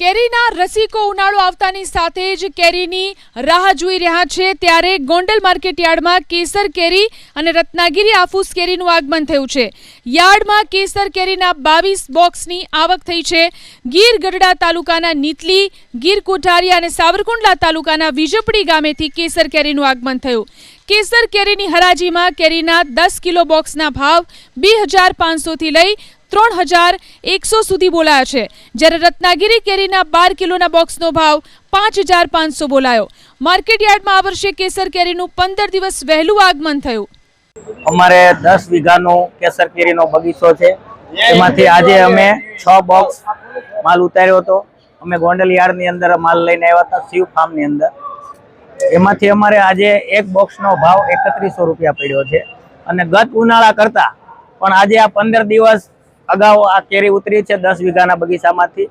કેરીના રસિકો ઉનાળો આવતાની સાથે જ કેરીની રાહ જોઈ રહ્યા છે. ત્યારે ગોંડલ માર્કેટ યાર્ડમાં કેસર કેરી અને રત્નાગીરી આફૂસ કેરીનું આગમન થયું છે. યાર્ડમાં કેસર કેરીના બાવીસ બોક્સની આવક થઈ છે. ગીર ગઢડા તાલુકાના નીતલી, ગીર કોઠારીયા અને સાવરકુંડલા તાલુકાના વિજપડી ગામેથી કેસર કેરીનું આગમન થયું. કેસર કેરીની હરાજીમાં કેરીના દસ કિલો બોક્સના ભાવ બે હજાર પાંચસોથી લઈ ત્રણ હજાર એકસો સુધી બોલાયા છે. જ્યારે રત્નાગીરી કેરીના બાર કિલોના બોક્સનો ભાવ પાંચ હજાર પાંચસો બોલાયો. માર્કેટ યાર્ડમાં આ વર્ષે કેસર કેરીનું પંદર દિવસ વહેલું આગમન થયું. અમારે દસ વીઘાનો કેસર કેરીનો બગીચો છે. એમાંથી આજે અમે છ બોક્સ માલ ઉતાર્યો હતો. અમે ગોંડલ યાર્ડની અંદર માલ લઈને આવ્યા હતા, શિવ ફાર્મની અંદર. એમાંથી અમારે આજે એક બોક્સનો ભાવ એકત્રીસો રૂપિયા પડ્યો છે. અને ગત ઉનાળા કરતાં પણ આજે આ પંદર દિવસ અગાઉ આ કેરી ઉતરી છે દસ વીઘાના બગીચામાંથી.